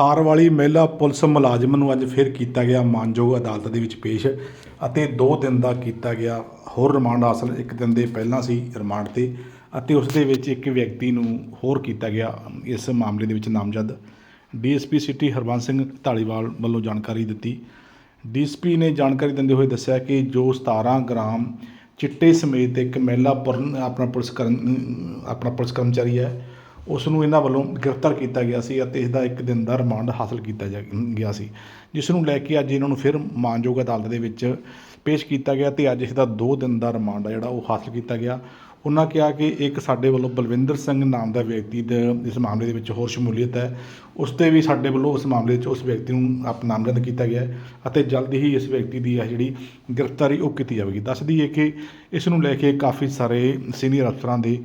ਥਾਰ ਵਾਲੀ ਮਹਿਲਾ ਪੁਲਿਸ ਮੁਲਾਜ਼ਮ ਨੂੰ ਅੱਜ ਫਿਰ ਕੀਤਾ ਗਿਆ ਮਾਨਯੋਗ ਅਦਾਲਤ ਦੇ ਵਿੱਚ ਪੇਸ਼ ਅਤੇ 2 ਦਿਨ ਦਾ ਕੀਤਾ ਗਿਆ ਹੋਰ ਰਿਮਾਂਡ ਹਾਸਲ। ਇੱਕ ਦਿਨ ਦੇ ਪਹਿਲਾਂ ਸੀ ਰਿਮਾਂਡ ਤੇ ਅਤੇ ਉਸ ਦੇ ਵਿੱਚ ਇੱਕ ਵਿਅਕਤੀ ਨੂੰ ਹੋਰ ਕੀਤਾ ਗਿਆ। ਇਸ ਮਾਮਲੇ ਦੇ ਵਿੱਚ ਨਾਮਜ਼ਦ ਡੀਐਸਪੀ ਸਿਟੀ ਹਰਬੰਸ ਸਿੰਘ ਢਾਲੀਵਾਲ ਵੱਲੋਂ ਜਾਣਕਾਰੀ ਦਿੱਤੀ। ਡੀਐਸਪੀ ਨੇ ਜਾਣਕਾਰੀ ਦਿੰਦੇ ਹੋਏ ਦੱਸਿਆ ਕਿ ਜੋ 17 ਗ੍ਰਾਮ ਚਿੱਟੇ ਸਮੇਤ ਇੱਕ ਮਹਿਲਾ ਪੁਰਨ ਆਪਣਾ ਪੁਲਿਸ ਕਰਨ ਆਪਣਾ ਪੁਲਿਸ ਕਰਮਚਾਰੀ ਹੈ ਉਸ ਨੂੰ ਇਹਨਾਂ ਵੱਲੋਂ ਗ੍ਰਿਫਤਾਰ ਕੀਤਾ ਗਿਆ ਸੀ ਅਤੇ ਇਸ ਦਾ ਇੱਕ ਦਿਨ ਦਾ ਰਿਮਾਂਡ ਹਾਸਲ ਕੀਤਾ ਜਾ- ਗਿਆ ਸੀ ਜਿਸ ਨੂੰ ਲੈ ਕੇ ਅੱਜ ਇਹਨਾਂ ਨੂੰ ਫਿਰ ਮਾਨਯੋਗ ਅਦਾਲਤ ਦੇ ਵਿੱਚ ਪੇਸ਼ ਕੀਤਾ ਗਿਆ ਤੇ ਅੱਜ ਇਸ ਦਾ 2 ਦਿਨ ਦਾ ਰਿਮਾਂਡ ਆ ਜਿਹੜਾ ਉਹ ਹਾਸਲ ਕੀਤਾ ਗਿਆ। ਉਹਨਾਂ ਕਿਹਾ ਕਿ ਇੱਕ ਸਾਡੇ ਵੱਲੋਂ ਬਲਵਿੰਦਰ ਸਿੰਘ ਨਾਮ ਦਾ ਵਿਅਕਤੀ ਦੇ ਇਸ ਮਾਮਲੇ ਦੇ ਵਿੱਚ ਹੋਰ ਸ਼ਮੂਲੀਅਤ ਹੈ। ਉਸ ਤੇ ਵੀ ਸਾਡੇ ਵੱਲੋਂ ਉਸ ਮਾਮਲੇ 'ਚ ਉਸ ਵਿਅਕਤੀ ਨੂੰ ਆਪ ਨਾਮਜ਼ਦ ਕੀਤਾ ਗਿਆ ਹੈ ਅਤੇ ਜਲਦ ਹੀ ਇਸ ਵਿਅਕਤੀ ਦੀ ਆ ਜਿਹੜੀ ਗ੍ਰਿਫਤਾਰੀ ਉਹ ਕੀਤੀ ਜਾਵੇਗੀ। ਦੱਸਦੀ ਹੈ ਕਿ ਇਸ ਨੂੰ ਲੈ ਕੇ ਕਾਫੀ ਸਾਰੇ ਸੀਨੀਅਰ ਅਫਸਰਾਂ ਦੇ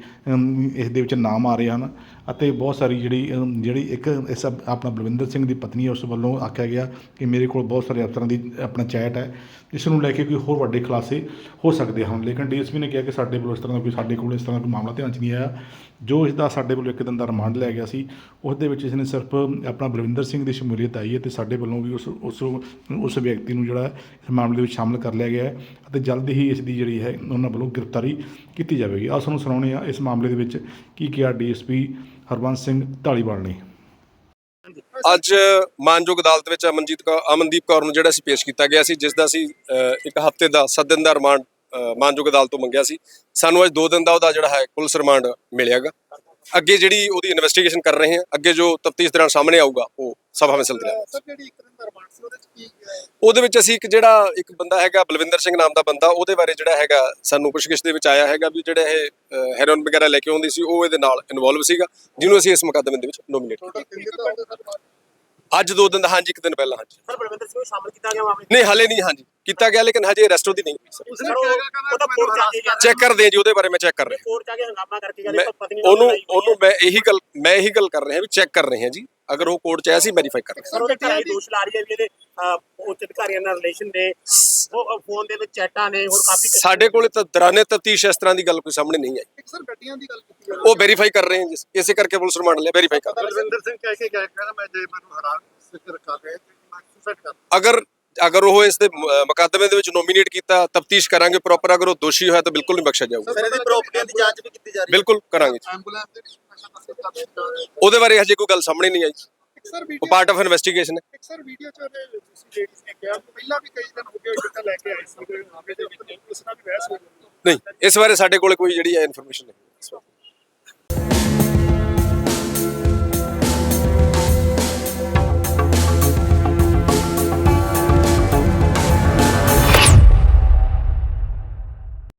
ਇਸ ਦੇ ਵਿੱਚ ਨਾਮ ਆ ਰਹੇ ਹਨ ਅਤੇ ਬਹੁਤ ਸਾਰੀ ਜਿਹੜੀ ਜਿਹੜੀ ਇੱਕ ਇਸ ਆਪਣਾ ਬਲਵਿੰਦਰ ਸਿੰਘ ਦੀ ਪਤਨੀ ਹੈ, ਉਸ ਵੱਲੋਂ ਆਖਿਆ ਗਿਆ ਕਿ ਮੇਰੇ ਕੋਲ ਬਹੁਤ ਸਾਰੇ ਅਫਸਰਾਂ ਦੀ ਆਪਣਾ ਚੈਟ ਹੈ। ਇਸ ਨੂੰ ਲੈ ਕੇ ਕੋਈ ਹੋਰ ਵੱਡੇ ਖੁਲਾਸੇ ਹੋ ਸਕਦੇ ਹਨ। ਲੇਕਿਨ ਡੀਐਸਪੀ ਨੇ ਕਿਹਾ ਕਿ ਸਾਡੇ ਵੱਲੋਂ ਇਸ ਤਰ੍ਹਾਂ ਦਾ ਕੋਈ, ਸਾਡੇ ਕੋਲ ਇਸ ਤਰ੍ਹਾਂ ਦਾ ਕੋਈ ਮਾਮਲਾ ਧਿਆਨ 'ਚ ਨਹੀਂ ਆਇਆ। ਜੋ ਇਸ ਦਾ ਸਾਡੇ ਵੱਲੋਂ ਇੱਕ ਦਿਨ ਦਾ ਰਿਮਾਂਡ ਲਿਆ ਗਿਆ ਸੀ, ਉਸ ਦੇ ਵਿੱਚ ਇਸ ਨੇ ਸਿਰਫ ਆਪਣਾ ਬਲਵਿੰਦਰ ਸਿੰਘ ਦੀ ਸ਼ਮੂਲੀਅਤ ਆਈ ਹੈ ਤੇ ਸਾਡੇ ਵੱਲੋਂ ਵੀ ਉਸ ਉਸ ਉਸ ਵਿਅਕਤੀ ਨੂੰ ਜਿਹੜਾ ਇਸ ਮਾਮਲੇ ਵਿੱਚ ਸ਼ਾਮਲ ਕਰ ਲਿਆ ਗਿਆ ਹੈ ਅਤੇ ਜਲਦ ਹੀ ਇਸ ਦੀ ਜਿਹੜੀ ਹੈ ਉਹਨਾਂ ਵੱਲੋਂ ਗ੍ਰਿਫਤਾਰੀ ਕੀਤੀ ਜਾਵੇਗੀ। ਆਹ ਤੁਹਾਨੂੰ ਸੁਣਾਉਂਦੇ ਆ ਇਸ ਮਾਮਲੇ ਦੇ ਵਿੱਚ ਕੀ ਕਿਹਾ ਡੀਐਸਪੀ ਹਰਬੰਸ ਸਿੰਘ ਢਾਲੀਵਾਲ ਨੇ। ਅੱਜ ਮਾਨਯੋਗ ਅਦਾਲਤ ਵਿੱਚ ਅਮਨਜੀਤ ਕੌਰ ਅਮਨਦੀਪ ਕੌਰ ਨੂੰ ਜਿਹੜਾ ਸੀ ਪੇਸ਼ ਕੀਤਾ ਗਿਆ ਸੀ, ਜਿਸ ਦਾ ਸੀ ਇੱਕ ਹਫ਼ਤੇ ਦਾ 7 ਦਿਨ ਦਾ ਰਿਮਾਂਡ ਮਾਨਯੋਗ ਅਦਾਲਤ ਤੋਂ ਮੰਗਿਆ ਸੀ। ਸਾਨੂੰ ਅੱਜ 2 ਦਿਨ ਦਾ ਉਹਦਾ ਜਿਹੜਾ ਹੈ ਪੁਲਿਸ ਰਿਮਾਂਡ ਮਿਲਿਆਗਾ। ਅੱਗੇ ਜਿਹੜੀ ਉਹਦੀ ਇਨਵੈਸਟੀਗੇਸ਼ਨ ਕਰ ਰਹੇ ਹਾਂ ਅੱਗੇ ਜੋ ਤਫਤੀਸ਼ ਦੌਰਾਨ ਸਾਹਮਣੇ ਆਊਗਾ ਉਹ ਸਭਾ ਵਿੱਚ। ਚਲਦਾ ਸਰ ਜਿਹੜੀ ਇੱਕ ਦਿਨ ਦਾ ਰਿਮਾਂਡ ਸੀ ਉਹਦੇ ਕੀ ਵਿੱਚ ਅਸੀਂ ਇੱਕ ਜਿਹੜਾ ਇੱਕ ਬੰਦਾ ਹੈਗਾ ਬਲਵਿੰਦਰ ਸਿੰਘ ਨਾਮ ਦਾ ਬੰਦਾ ਉਹਦੇ ਬਾਰੇ ਜਿਹੜਾ ਹੈਗਾ ਸਾਨੂੰ ਪੁੱਛਗਿੱਛ ਦੇ ਵਿੱਚ ਆਇਆ ਹੈਗਾ ਵੀ ਜਿਹੜਾ ਇਹ ਹੈਰੋਨ ਵਗੈਰਾ ਲੈ ਕੇ ਆਉਂਦੀ ਸੀ ਉਹ ਇਹਦੇ ਨਾਲ ਇਨਵੋਲਵ ਸੀਗਾ ਜਿਹਨੂੰ ਅਸੀਂ ਇਸ ਮੁਕੱਦਮੇ ਦੇ ਵਿੱਚ ਨੋਮੀਨੇਟ ਟੋਟਲ ਅੱਜ ਦੋ ਦਿਨ ਦਾ ਹਾਂਜੀ ਇੱਕ ਦਿਨ ਪਹਿਲਾਂ ਹਾਂਜੀ। ਸਰ ਬਲਵਿੰਦਰ ਸਿੰਘ ਨੂੰ ਸ਼ਾਮਲ ਕੀਤਾ ਗਿਆ ਮਾਮਲੇ ਨਹੀਂ ਹਲੇ ਨਹੀਂ ਹਾਂਜੀ। ਕੀਤਾ ਗਿਆ ਲੇਕਿਨ ਹਜੇ ਅਰੈਸਟ ਉਹਦੀ ਨਹੀਂ ਹੋਈ ਸਰ। ਉਹਦਾ ਕੋਰਟ ਜਾ ਕੇ ਚੈੱਕ ਕਰਦੇ ਹਾਂ ਜੀ ਉਹਦੇ ਬਾਰੇ ਮੈਂ ਚੈੱਕ ਕਰ ਰਿਹਾ। ਕੋਰਟ ਜਾ ਕੇ ਹੰਗਾਮਾ ਕਰਕੇ ਗਿਆ ਉਹਨੂੰ ਉਹਨੂੰ ਮੈਂ ਇਹੀ ਗੱਲ ਮੈਂ ਇਹੀ ਗੱਲ ਕਰ ਰਿਹਾ ਵੀ ਚੈੱਕ ਕਰ ਰਹੇ ਹਾਂ ਜੀ। ਅਗਰ ਉਹ ਕੋਰਟ ਚ ਆਇਆ ਸੀ ਵੈਰੀਫਾਈ ਕਰ ਰਹੇ ਸਰ ਘਰ ਇਹ ਦੋਸ਼ ਲਾ ਰਹੀ ਹੈ ਵੀ ਇਹਦੇ ਉੱਚ ਅਧਿਕਾਰੀਆਂ ਨਾਲ ਰਿਲੇਸ਼ਨ ਨੇ ਉਹ ਫੋਨ ਦੇ ਵਿੱਚ ਚੈਟਾਂ ਨੇ ਹੋਰ ਕਾਫੀ ਹਾਂ। ਸਾਡੇ ਕੋਲੇ ਤਾਂ ਦਰਾਨੇ ਤਫਤੀਸ਼ ਇਸ ਤਰ੍ਹਾਂ ਦੀ ਗੱਲ ਕੋਈ ਸਾਹਮਣੇ ਨਹੀਂ ਆਈ ਸਰ ਗੱਡੀਆਂ ਦੀ ਗੱਲ ਕੀਤੀ ਜਾ ਉਹ ਵੈਰੀਫਾਈ ਕਰ ਰਹੇ ਹਾਂ ਜੀ ਇਸੇ ਕਰਕੇ ਪੁਲਿਸ ਰਿਮਾਂਡ ਲਿਆ ਵੈਰੀਫਾਈ ਕਰ ਰਹੇ ਬਲਵਿੰਦਰ ਸਿੰਘ ਕਹਿ ਕੇ ਗਿਆ ਕਹਿੰਦਾ ਮੈਂ ਜੇ ਮੈਨੂੰ ਹਰਾ ਸਿੱਧਰ ਕਰ ਰਿਹਾ ਤੇ ਮੈਂ ਸੁਸਾਈਡ ਕਰ ਹਾਂ। ਅਗਰ ਅਗਰ ਉਹ ਇਸ ਦੇ ਮੁਕੱਦਮੇ ਦੇ ਵਿੱਚ ਨੋਮੀਨੇਟ ਕੀਤਾ ਤਫਤੀਸ਼ ਕਰਾਂਗੇ ਪ੍ਰੋਪਰ ਅਗਰ ਉਹ ਦੋਸ਼ੀ ਹੋਇਆ ਤਾਂ ਬਿਲਕੁਲ ਨਹੀਂ ਬਖਸ਼ਿਆ ਜਾਊਗਾ ਸਰ ਇਹਦੀ ਪ੍ਰਾਪਰਟੀ ਦੀ ਜਾਂਚ ਵੀ ਕੀਤੀ ਜਾ ਬਿਲਕੁਲ ਕਰਾਂਗੇ ਜੀ। ਐਂਬੂਲੈਂਸ ਦੇ ਉਹਦੇ ਬਾਰੇ ਹਜੇ ਕੋਈ ਗੱਲ ਸਾਹਮਣੇ ਨਹੀਂ ਆਈ। ਸਰ ਉਹ ਪਾਰਟ ਆਫ ਇਨਵੈਸਟੀਗੇਸ਼ਨ ਹੈ। ਸਰ ਵੀਡੀਓ ਚ ਉਹਨੇ ਤੁਸੀਂ ਲੇਡੀਜ਼ ਨੇ ਕਿਹਾ ਪਹਿਲਾਂ ਵੀ ਕਈ ਦਿਨ ਹੋ ਗਏ ਜਿੱਦਾਂ ਲੈ ਕੇ ਆਏ ਸੀ ਉਹਦੇ ਮਾਮਲੇ ਦੇ ਵਿੱਚ ਉਸ ਨਾਲ ਵੀ ਬਹਿਸ ਹੋ ਗਈ ਨਹੀਂ ਇਸ ਬਾਰੇ ਸਾਡੇ ਕੋਲੇ ਕੋਈ ਜਿਹੜੀ ਹੈ ਇਨਫੋਰਮੇਸ਼ਨ ਨਹੀਂ।